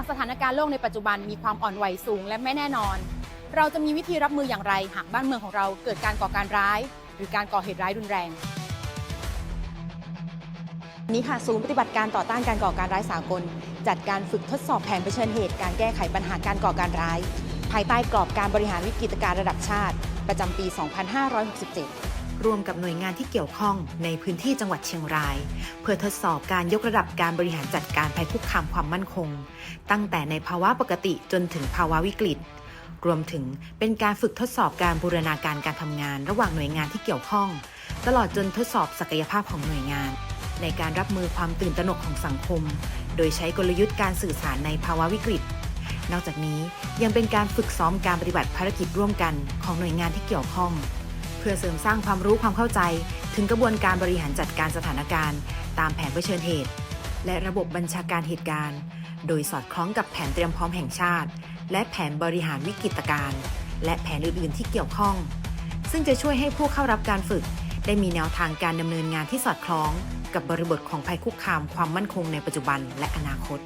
จากสถานการณ์โลกในปัจจุบันมีความอ่อนไหวสูงและไม่แน่นอน เราจะมีวิธีรับมืออย่างไร หากบ้านเมืองของเราเกิดการก่อการร้าย หรือการก่อเหตุร้ายรุนแรงนี้ค่ะศูนย์ปฏิบัติการต่อต้านการก่อการร้ายสากล จัดการฝึกทดสอบแผนเผชิญเหตุการแก้ไขปัญหาการก่อการร้าย ภายใต้กรอบการบริหารวิกฤตการระดับชาติ ประจำปี 2567 ร่วมกับหน่วยงานที่เกี่ยวข้องในพื้นที่จังหวัดเชียงราย เพื่อทดสอบการยกระดับการบริหารจัดการภัยคุกคามความมั่นคง ตั้งแต่ในภาวะปกติจนถึงภาวะวิกฤต รวมถึงเป็นการฝึกทดสอบการบูรณาการการทำงาน ระหว่างหน่วยงานที่เกี่ยวข้อง ตลอดจนทดสอบศักยภาพของหน่วยงาน ในการรับมือความตื่นตระหนกของสังคม โดยใช้กลยุทธ์การสื่อสารในภาวะวิกฤตนอกจากนี้ยังเป็นการฝึกซ้อมการปฏิบัติภารกิจร่วมกันของหน่วยงานที่เกี่ยวข้อง เพื่อเสริมสร้างความรู้ความเข้าใจ ถึงกระบวนการบริหารจัดการสถานการณ์ ตามแผนเผชิญเหตุ และระบบบัญชาการเหตุการณ์ โดยสอดคล้องกับแผนเตรียมพร้อมแห่งชาติ และแผนบริหารวิกฤตการณ์และแผนอื่น ๆ ที่เกี่ยวข้อง ซึ่งจะช่วยให้ผู้เข้ารับการฝึก ได้มีแนวทางการดำเนินงานที่สอดคล้อง กับบริบทของภัยคุกคามความมั่นคงในปัจจุบันและอนาคต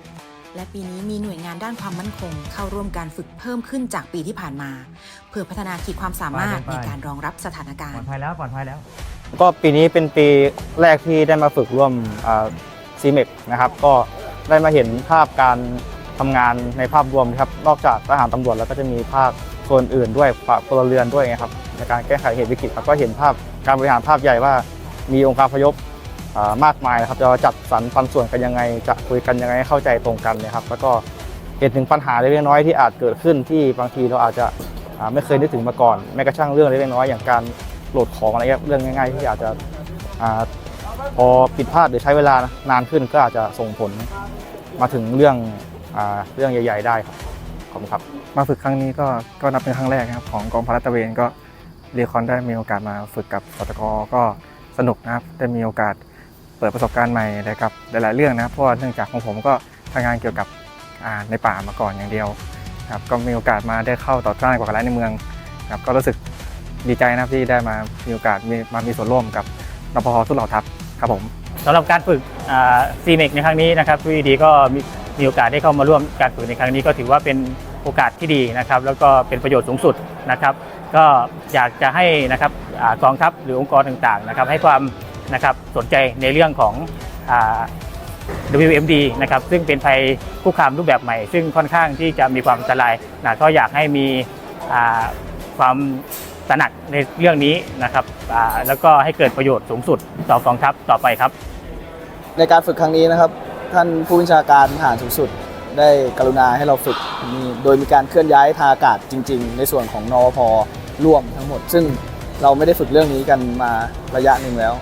และปีนี้มีหน่วยงานด้านความมั่นคง เข้าร่วมการฝึกเพิ่มขึ้นจากปีที่ผ่านมา เพื่อพัฒนาขีดความสามารถไปไปในการรองรับสถานกาปลรอดณ์ภัยแล้วปลอดภัยแล้ว ก็ปีนี้เป็นปีแรกที่ได้มาฝึกร่วมซีเมกนะครับ ก็ได้มาเห็นภาพการทำงานในภาพรวมนะครับ นอกจากทหารตำรวจแล้วก็จะมีภาคส่วนอื่นด้วยภาคพลเรือนด้วยไงครับในการแก้ไขเหตุวิกฤตครับก็เห็นภาพการบริหารภาพใหญ่ว่ามีองค์การพยพอ่า มากมายนะครับจะจัดสรรปันส่วนกันยังไง จะคุยกันยังไงให้เข้าใจตรงกันนะครับแล้วก็เห็นถึงปัญหาเล็กน้อยที่อาจเกิดขึ้นที่บางทีเราอาจจะไม่เคยนึกถึงมาก่อน แม้กระทั่งเรื่องเล็กน้อยอย่างการโหลดของอะไรเงี้ยเรื่องง่าย ๆ ที่อาจจะพอผิดพลาดหรือใช้เวลานานขึ้นก็อาจจะส่งผลมาถึงเรื่องอเรื่องใหญ่ ๆ ได้ครับขอบคุณครับ มาฝึกครั้งนี้ก็ก็นับเป็นครั้งแรกนะครับของกองพลตะเวนก็เรียคอนได้มีโอกาสมาฝึกกับสตกก็สนุกนะครับได้มีโอกาส ปิดประสบการณ์ใหม่เลยกับหลาย ๆ เรื่องนะเพราะว่าเนื่องจากของผมก็ทำงานเกี่ยวกับในป่ามาก่อนอย่างเดียวครับก็มีโอกาสมาได้เข้าต่อต้านกับการร้ายในเมืองครับก็รู้สึกดีใจนะครับที่ได้มามีโอกาสมามีส่วนร่วมกับรปภทุกเหล่าทัพครับผมสำหรับการฝึกซีเมกในครั้งนี้นะครับวีดีก็มีมีโอกาสได้เข้ามาร่วมการฝึกในครั้งนี้ก็ถือว่าเป็นโอกาสที่ดีนะครับ แล้วก็เป็นประโยชน์สูงสุดนะครับ ก็อยากจะให้นะครับกองทัพหรือองค์กรต่างๆนะครับ ให้ความ นะครับสนใจในเรื่องของอ WMD นะครับซึ่งเป็นภัยคุกคามรูปแบบใหม่ ซึ่งค่อนข้างที่จะมีความอันตรายนะก็อยากให้มีความตระหนักในเรื่องนี้นะครับแล้วก็ให้เกิดประโยชน์สูงสุดต่อกองทัพต่อไปครับ ในการฝึกครั้งนี้นะครับ ท่านผู้บัญชาการทหารสูงสุด ได้กรุณาให้เราฝึกโดยมีการเคลื่อนย้ายทางอากาศจริง ๆ ในส่วนของนวพร่วมทั้งหมด ซึ่งเราไม่ได้ฝึกเรื่องนี้กันมาระยะหนึ่งแล้ว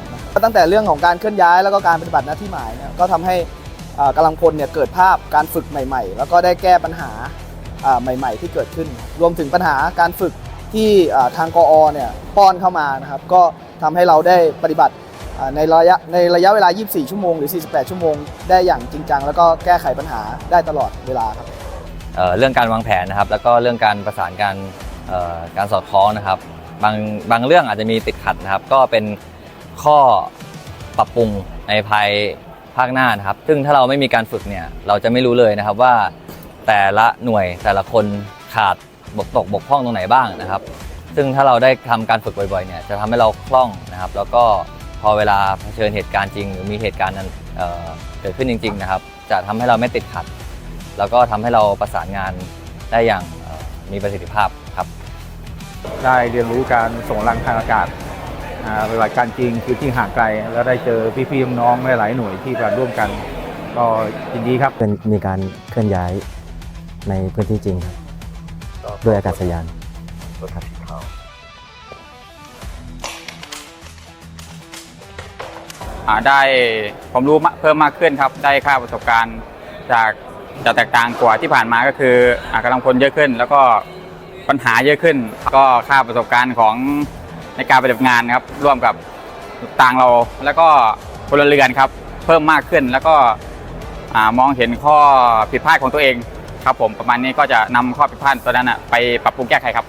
ตั้งแต่เรื่องของการเคลื่อนย้ายแล้วก็การปฏิบัติหน้าที่หมายเนี่ยก็ทำให้อ่ากำลังพลเนี่ยเกิดภาพการฝึกใหม่ ๆ แล้วก็ได้แก้ปัญหาใหม่ ๆ ที่เกิดขึ้น รวมถึงปัญหาการฝึกที่ทางกอเนี่ยป้อนเข้ามานะครับ ก็ทำให้เราได้ปฏิบัติในระยะในระยะเวลา 24 ชั่วโมงหรือ 48 ชั่วโมง ได้อย่างจริงจัง แล้วก็แก้ไขปัญหาได้ตลอดเวลาครับเเรื่องการวางแผนนะครับ แล้วก็เรื่องการประสานการการสอดคล้องนะครับ บางบางเรื่องอาจจะมีติดขัดนะครับ ก็เป็น ข้อปรับปรุงในภายภาคหน้านะครับ ซึ่งถ้าเราไม่มีการฝึกเนี่ยเราจะไม่รู้เลยนะครับว่าแต่ละหน่วยแต่ละคนขาดบกตกบกพร่องตรงไหนบ้างนะครับ ซึ่งถ้าเราได้ทำการฝึกบ่อยๆเนี่ยจะทำให้เราคล่องนะครับ แล้วก็พอเวลาเผชิญเหตุการณ์จริง หรือมีเหตุการณ์นั้นเเกิดขึ้นจริง ๆ นะครับ จะทำให้เราไม่ติดขัด แล้วก็ทำให้เราประสานงานได้อย่างมีประสิทธิภาพครับ ได้เรียนรู้การส่งรังทางอากาศ ปฏิบัติการจริงคือที่ห่างไกล แล้วได้เจอพี่ๆน้องๆหลายๆหน่วยที่มาร่วมกัน ก็ยินดีครับเป็นมีการเคลื่อนย้ายในพื้นที่จริงครับด้วยอากาศยานอ่าได้ความรู้มากเพิ่มมากขึ้นครับ ได้ค่าประสบการณ์จากจะแตกต่างกว่าที่ผ่านมาก็คืออากำลังพลเยอะขึ้น แล้วก็ปัญหาเยอะขึ้น ก็ค่าประสบการณ์ของ ในการปฏิบัติงานครับร่วมกับต่างเราแล้วก็พลเรือนครับ เพิ่มมากขึ้นแล้วก็มองเห็นข้อผิดพลาดของตัวเองครับผมประมาณนี้ก็จะนำข้อผิดพลาดตัวนั้นนะไปปรับปรุงแก้ไขครับ